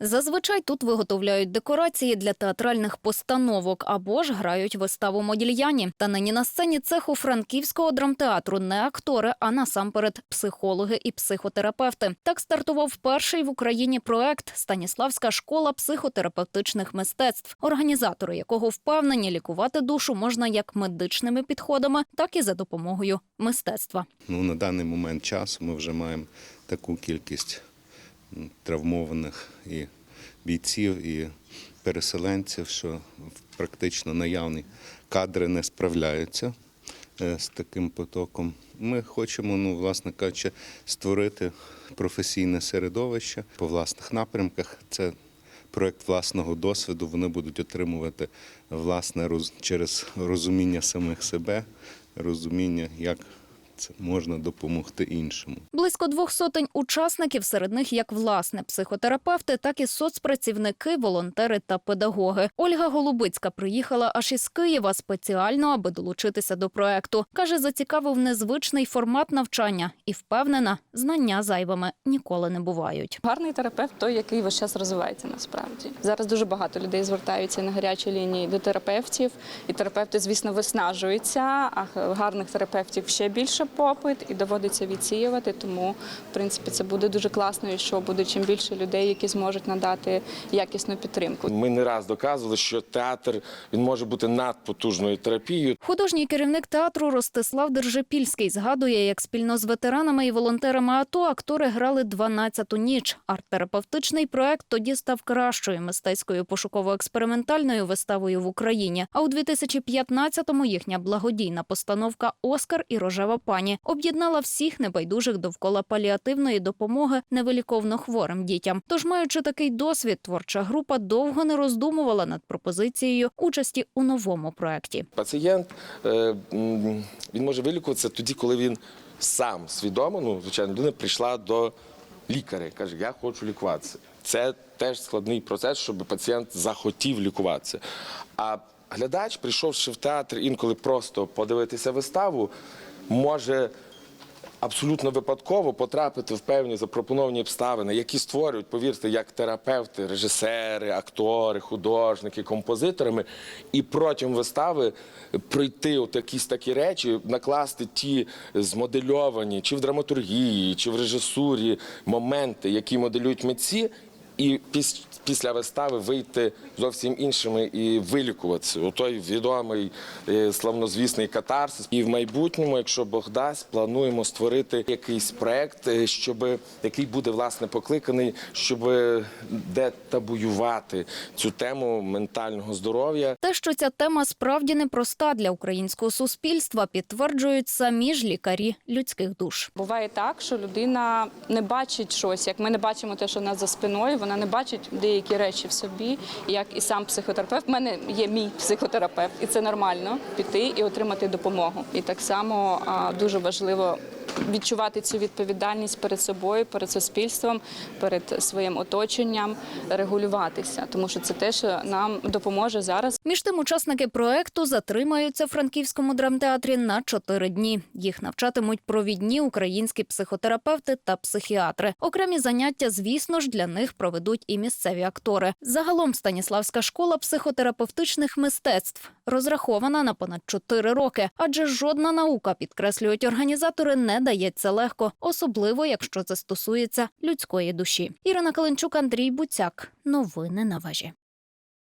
Зазвичай тут виготовляють декорації для театральних постановок або ж грають виставу модільяні. Та нині на сцені цеху франківського драмтеатру не актори, а насамперед психологи і психотерапевти. Так стартував перший в Україні проект Станіславська школа психотерапевтичних мистецтв, організатори якого впевнені лікувати душу можна як медичними підходами, так і за допомогою мистецтва. Ну, на даний момент часу ми вже маємо таку кількість травмованих і бійців, і переселенців, що практично наявні кадри не справляються е, з таким потоком. Ми хочемо, ну, власне кажучи, створити професійне середовище по власних напрямках. Це проект власного досвіду. Вони будуть отримувати власне через розуміння самих себе, розуміння, як це можна допомогти іншому. Близько двох сотень учасників, серед них як власне психотерапевти, так і соцпрацівники, волонтери та педагоги. Ольга Голубицька приїхала аж із Києва спеціально, аби долучитися до проекту. каже, зацікавив незвичний формат навчання і впевнена, знання зайвими ніколи не бувають. Гарний терапевт той, який весь час розвивається насправді. Зараз дуже багато людей звертаються на гарячі лінії до терапевтів, і терапевти, звісно, виснажуються, а гарних терапевтів ще більше попит і доводиться відсіювати. Тому, в принципі, це буде дуже класно, і що буде чим більше людей, які зможуть надати якісну підтримку. Ми не раз доказували, що театр він може бути надпотужною терапією. Художній керівник театру Ростислав Держипільський згадує, як спільно з ветеранами і волонтерами АТО актори грали «12-ту ніч. Арт-терапевтичний проект тоді став кращою мистецькою пошуково-експериментальною виставою в Україні. А у 2015-му їхня благодійна постановка Оскар і рожева пані об'єднала всіх небайдужих довкола паліативної допомоги невиліковно хворим дітям. Тож, маючи такий досвід, творча група довго не роздумувала над пропозицією участі у новому проекті. Пацієнт е, він може вилікуватися тоді, коли він сам свідомо, ну звичайно, людина прийшла до лікаря, каже, я хочу лікуватися. Це теж складний процес, щоб пацієнт захотів лікуватися. А глядач, прийшовши в театр, інколи просто подивитися виставу, може абсолютно випадково потрапити в певні запропоновані обставини, які створюють, повірте, як терапевти, режисери, актори, художники, композиторами, і протягом вистави пройти от якісь такі речі, накласти ті змодельовані чи в драматургії, чи в режисурі моменти, які моделюють митці. І піс- після вистави вийти зовсім іншими і вилікуватися. У той відомий е, славнозвісний катарсис. І в майбутньому, якщо Бог дасть, плануємо створити якийсь проект, е, щоб який буде власне покликаний, щоб детабуювати цю тему ментального здоров'я. Те, що ця тема справді непроста для українського суспільства, підтверджують самі ж лікарі людських душ. Буває так, що людина не бачить щось, як ми не бачимо те, що в нас за спиною, вона не бачить деякі речі в собі. Як і сам психотерапевт, У мене є мій психотерапевт, і це нормально піти і отримати допомогу. І так само дуже важливо. Відчувати цю відповідальність перед собою, перед суспільством, перед своїм оточенням, регулюватися, тому що це те, що нам допоможе зараз Між тим, учасники проекту затримаються в франківському драмтеатрі на чотири дні. Їх навчатимуть провідні українські психотерапевти та психіатри. Окремі заняття, звісно ж, для них проведуть і місцеві актори. Загалом Станіславська школа психотерапевтичних мистецтв розрахована на понад чотири роки, адже жодна наука, підкреслюють організатори, не дається легко, особливо якщо це стосується людської душі. Ірина Каленчук, Андрій Буцяк. Новини на вежі.